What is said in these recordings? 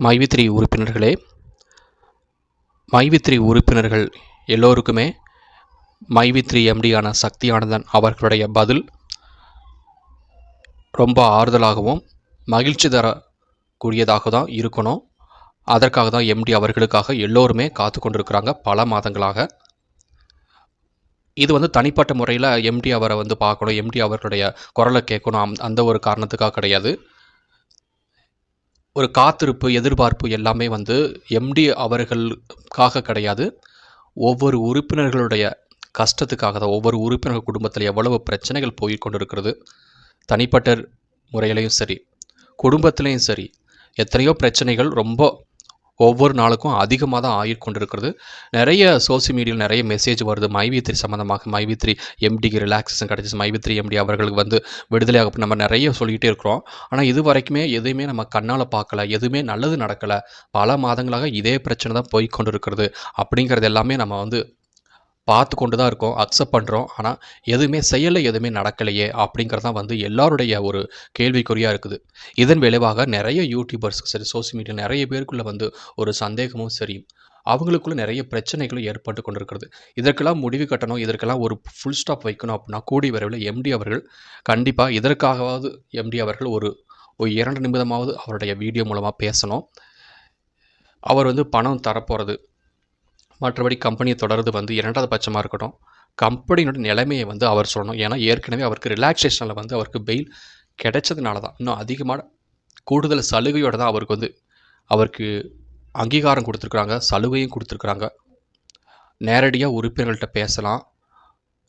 மைவித்ரி உறுப்பினர்களே மைவித்ரி உறுப்பினர்கள் எல்லோருக்குமே மைவித்ரி எம்டியான சக்தி ஆனந்தன் அவர்களுடைய பதில் ரொம்ப ஆறுதலாகவும் மகிழ்ச்சி தரக்கூடியதாக தான் இருக்கணும். அதற்காக தான் எம்டி அவர்களுக்காக எல்லோருமே காத்து கொண்டிருக்கிறாங்க பல மாதங்களாக. இது வந்து தனிப்பட்ட முறையில் எம்டி அவரை வந்து பார்க்கணும் எம்டி அவர்களுடைய குரலை கேட்கணும் அந்த- அந்த ஒரு காரணத்துக்காக கிடையாது. ஒரு காத்திருப்பு எதிர்பார்ப்பு எல்லாமே வந்து எம்டி அவர்களுக்காக கிடையாது. ஒவ்வொரு உறுப்பினர்களுடைய கஷ்டத்துக்காக தான் ஒவ்வொரு உறுப்பினர் குடும்பத்தில் எவ்வளவு பிரச்சனைகள் போய் இருக்கிறது தனிப்பட்ட முறையிலையும் சரி குடும்பத்திலையும் சரி எத்தனையோ பிரச்சனைகள் ரொம்ப ஒவ்வொரு நாளுக்கும் அதிகமாக தான் ஆகிக்கொண்டிருக்கிறது. நிறைய சோசியல் மீடியாவில் நிறைய மெசேஜ் வருது. மைவித்ரி சம்மந்தமாக மைவித்ரி எம்டிக்கு ரிலாக்ஸேஷன் கிடச்சிச்சு. மைவித்ரி எம்டி அவர்களுக்கு வந்து விடுதலையாக நம்ம நிறைய சொல்லிக்கிட்டே இருக்கிறோம். ஆனால் இது வரைக்குமே எதுவுமே நம்ம கண்ணால் பார்க்கல. எதுவுமே நல்லது நடக்கலை. பல மாதங்களாக இதே பிரச்சனை தான் போய் இருக்கிறது அப்படிங்கிறது எல்லாமே நம்ம வந்து பார்த்து கொண்டு தான் இருக்கோம் அக்செப்ட் பண்ணுறோம் ஆனால் எதுவுமே செயலில் எதுவுமே நடக்கலையே அப்படிங்கிறது தான் வந்து எல்லாருடைய ஒரு கேள்விக்குறியாக இருக்குது. இதன் விளைவாக நிறைய யூடியூபர்ஸ்க்கு சரி சோசியல் மீடியா நிறைய பேருக்குள்ளே வந்து ஒரு சந்தேகமும் சரி அவங்களுக்குள்ள நிறைய பிரச்சனைகளும் ஏற்பட்டு கொண்டிருக்கிறது. இதற்கெல்லாம் முடிவு கட்டணும் இதற்கெல்லாம் ஒரு ஃபுல் ஸ்டாப் வைக்கணும் அப்படின்னா கூடி விரைவில் எம்டி அவர்கள் கண்டிப்பாக இதற்காகவாவது எம்டி அவர்கள் ஒரு ஒரு இரண்டு நிமிடமாவது அவருடைய வீடியோ மூலமாக பேசணும். அவர் வந்து பணம் தரப்போகிறது மற்றபடி கம்பெனியை தொடர்ந்து வந்து இரண்டாவது பட்சமாக இருக்கட்டும் கம்பெனியோட நிலைமையை வந்து அவர் சொல்லணும். ஏன்னா ஏற்கனவே அவருக்கு ரிலாக்ஸேஷனில் வந்து அவருக்கு பெயில் கிடைச்சதுனால தான் இன்னும் அதிகமான கூடுதல் சலுகையோட தான் அவருக்கு வந்து அவருக்கு அங்கீகாரம் கொடுத்துருக்குறாங்க சலுகையும் கொடுத்துருக்குறாங்க. நேரடியாக உறுப்பினர்கள்ட்ட பேசலாம்.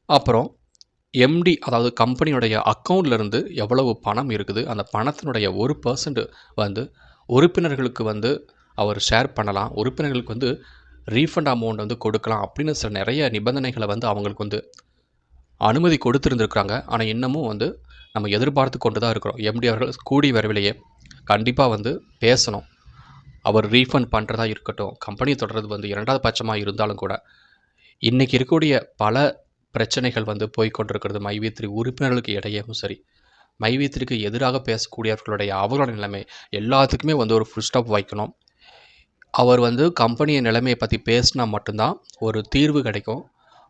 அப்புறம் எம்டி அதாவது கம்பெனியுடைய அக்கௌண்ட்லேருந்து எவ்வளவு பணம் இருக்குது அந்த பணத்தினுடைய ஒரு பர்சன்ட் வந்து உறுப்பினர்களுக்கு வந்து அவர் ஷேர் பண்ணலாம். உறுப்பினர்களுக்கு வந்து ரீஃபண்ட் அமௌண்ட் வந்து கொடுக்கலாம் அப்படின்னு சில நிறைய நிபந்தனைகளை வந்து அவங்களுக்கு வந்து அனுமதி கொடுத்துருந்துருக்குறாங்க. ஆனால் இன்னமும் வந்து நம்ம எதிர்பார்த்து கொண்டு தான் இருக்கிறோம் எம்டி அவர்கள் கூடி வரவிலேயே கண்டிப்பாக வந்து பேசணும். அவர் ரீஃபண்ட் பண்ணுறதா இருக்கட்டும் கம்பெனி தொடர்றது வந்து இரண்டாவது பட்சமாக இருந்தாலும் கூட இன்றைக்கி இருக்கக்கூடிய பல பிரச்சனைகள் வந்து போய்கொண்டிருக்கிறது மைவித்திரி உறுப்பினர்களுக்கு இடையேவும் சரி மைவித்திரிக்கு எதிராக பேசக்கூடியவர்களுடைய அவர்களோட நிலைமை எல்லாத்துக்குமே வந்து ஒரு ஃபுல் ஸ்டாப் வைக்கணும். அவர் வந்து கம்பெனியை நிலைமையை பற்றி பேசினா மட்டும்தான் ஒரு தீர்வு கிடைக்கும்.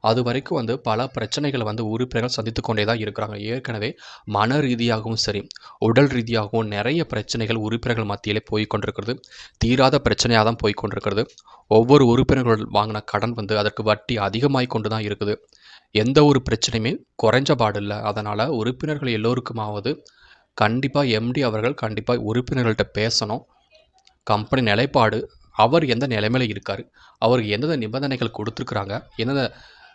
அது வரைக்கும் வந்து பல பிரச்சனைகளை வந்து உறுப்பினர்கள் சந்தித்து கொண்டே தான் இருக்கிறாங்க. ஏற்கனவே மன ரீதியாகவும் சரி உடல் ரீதியாகவும் நிறைய பிரச்சனைகள் உறுப்பினர்கள் மத்தியிலே போய் கொண்டிருக்கிறது. தீராத பிரச்சனையாக தான் போய் கொண்டிருக்கிறது. ஒவ்வொரு உறுப்பினர்கள் வாங்கின கடன் வந்து அதற்கு வட்டி அதிகமாகி கொண்டு தான் இருக்குது. எந்த ஒரு பிரச்சனையுமே குறைஞ்ச பாடில்லை அதனால் உறுப்பினர்கள் எல்லோருக்குமாவது கண்டிப்பாக எம்டி அவர்கள் கண்டிப்பாக உறுப்பினர்கள்ட்ட பேசணும். கம்பெனி நிலைப்பாடு அவர் எந்த நிலைமையில இருக்கார்? அவருக்கு எந்தெந்த நிபந்தனைகள் கொடுத்துருக்குறாங்க? எந்தெந்த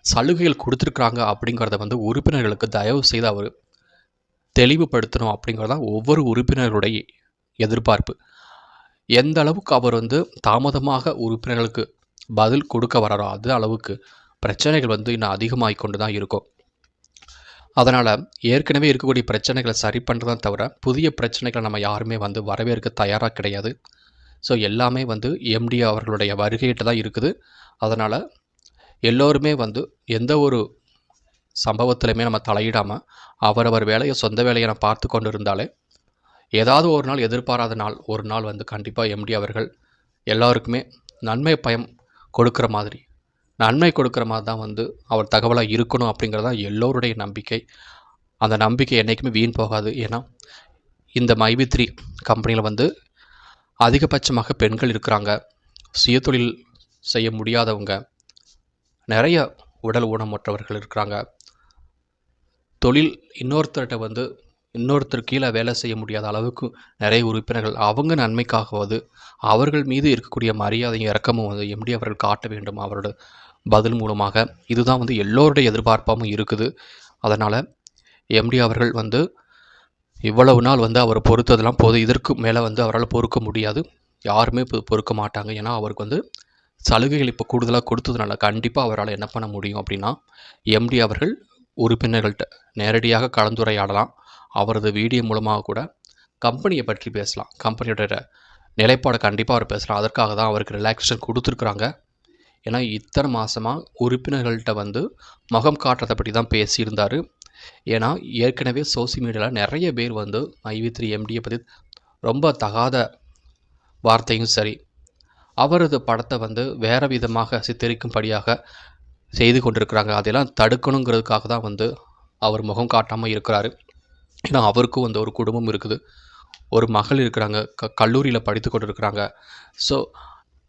சலுகைகள் கொடுத்துருக்குறாங்க? அப்படிங்கிறத வந்து உறுப்பினர்களுக்கு தயவு செய்து அவர் தெளிவுபடுத்தணும் அப்படிங்கிறது தான் ஒவ்வொரு உறுப்பினருடைய எதிர்பார்ப்பு. எந்த அளவுக்கு அவர் வந்து தாமதமாக உறுப்பினர்களுக்கு பதில் கொடுக்க வராரோ அது அளவுக்கு பிரச்சனைகள் வந்து இன்னும் அதிகமாகி கொண்டு தான் இருக்கும். அதனால் ஏற்கனவே இருக்கக்கூடிய பிரச்சனைகளை சரி பண்ணுறதான் தவிர புதிய பிரச்சனைகளை நம்ம யாருமே வந்து வரவேற்க தயாராக கிடையாது. ஸோ எல்லாமே வந்து எம்டி அவர்களுடைய வருகையிட்டு தான் இருக்குது. அதனால் எல்லோருமே வந்து எந்த ஒரு சம்பவத்திலையுமே நம்ம தலையிடாமல் அவரவர் வேலையை சொந்த வேலையை நம்ம பார்த்து கொண்டு இருந்தாலே ஏதாவது ஒரு நாள் எதிர்பாராத நாள் ஒரு நாள் வந்து கண்டிப்பாக எம்டி அவர்கள் எல்லாருக்குமே நன்மை பயம் கொடுக்குற மாதிரி நன்மை கொடுக்குற மாதிரி தான் வந்து அவர் தகவலாக இருக்கணும் அப்படிங்கிறது தான் எல்லோருடைய நம்பிக்கை. அந்த நம்பிக்கை என்றைக்குமே வீண் போகாது. ஏன்னா இந்த மைவித்ரி கம்பெனியில் வந்து அதிகபட்சமாக பெண்கள் இருக்கிறாங்க. சுயதொழில் செய்ய முடியாதவங்க. நிறைய உடல் ஊனமுற்றவர்கள் இருக்கிறாங்க. தொழில் இன்னொருத்தர்கிட்ட வந்து இன்னொருத்தர் கீழே வேலை செய்ய முடியாத அளவுக்கு நிறைய உறுப்பினர்கள். அவங்க நன்மைக்காகவது அவர்கள் மீது இருக்கக்கூடிய மரியாதையும் இறக்கமும் வந்து எம்டி அவர்கள் காட்ட வேண்டும்? அவரோட பதில் மூலமாக இதுதான் வந்து எல்லோருடைய எதிர்பார்ப்பாகவும் இருக்குது. அதனால் எம்டி அவர்கள் வந்து இவ்வளவு நாள் வந்து அவர் பொறுத்ததெல்லாம் போதும் இதற்கு மேலே வந்து அவரால் பொறுக்க முடியாது. யாருமே பொறுக்க மாட்டாங்க. ஏன்னா அவருக்கு வந்து சலுகைகள் இப்போ கூடுதலாக கொடுத்ததுனால கண்டிப்பாக அவரால் என்ன பண்ண முடியும் அப்படின்னா எம்டி அவர்கள் உறுப்பினர்கள்ட்ட நேரடியாக கலந்துரையாடலாம். அவரது வீடியோ மூலமாக கூட கம்பெனியை பற்றி பேசலாம். கம்பெனியோட நிலைப்பாடை கண்டிப்பாக அவர் பேசலாம். அதற்காக தான் அவருக்கு ரிலாக்ஸேஷன் கொடுத்துருக்குறாங்க. ஏன்னா இத்தனை மாதமாக உறுப்பினர்கள்ட்ட வந்து முகம் காட்டுறதை பற்றி தான் பேசியிருந்தார். ஏன்னா ஏற்கனவே சோசியல் மீடியாவில் நிறைய பேர் வந்து ஐவி த்ரீ எம்டியை பற்றி ரொம்ப தகாத வார்த்தையும் சரி அவரது படத்தை வந்து வேறு விதமாக சித்தரிக்கும்படியாக செய்து கொண்டிருக்கிறாங்க. அதெல்லாம் தடுக்கணுங்கிறதுக்காக தான் வந்து அவர் முகம் காட்டாமல் இருக்கிறாரு. ஏன்னா அவருக்கும் வந்து ஒரு குடும்பம் இருக்குது. ஒரு மகள் இருக்கிறாங்க. க கல்லூரியில் படித்து கொண்டு இருக்கிறாங்க ஸோ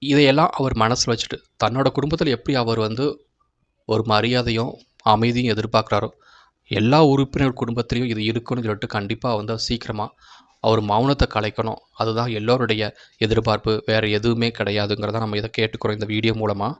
இதையெல்லாம் அவர் மனசில் வச்சுட்டு தன்னோட குடும்பத்தில் எப்படி அவர் வந்து ஒரு மரியாதையும் அமைதியும் எதிர்பார்க்குறாரோ எல்லா உறுப்பினர் குடும்பத்திலையும் இது இருக்குன்னு சொல்லிட்டு கண்டிப்பாக வந்து சீக்கிரமாக அவர் மௌனத்தை கலைக்கணும். அதுதான் எல்லோருடைய எதிர்பார்ப்பு. வேறு எதுவுமே கிடையாதுங்கிறத நம்ம இதை கேட்டுக்கிறோம் இந்த வீடியோ மூலமாக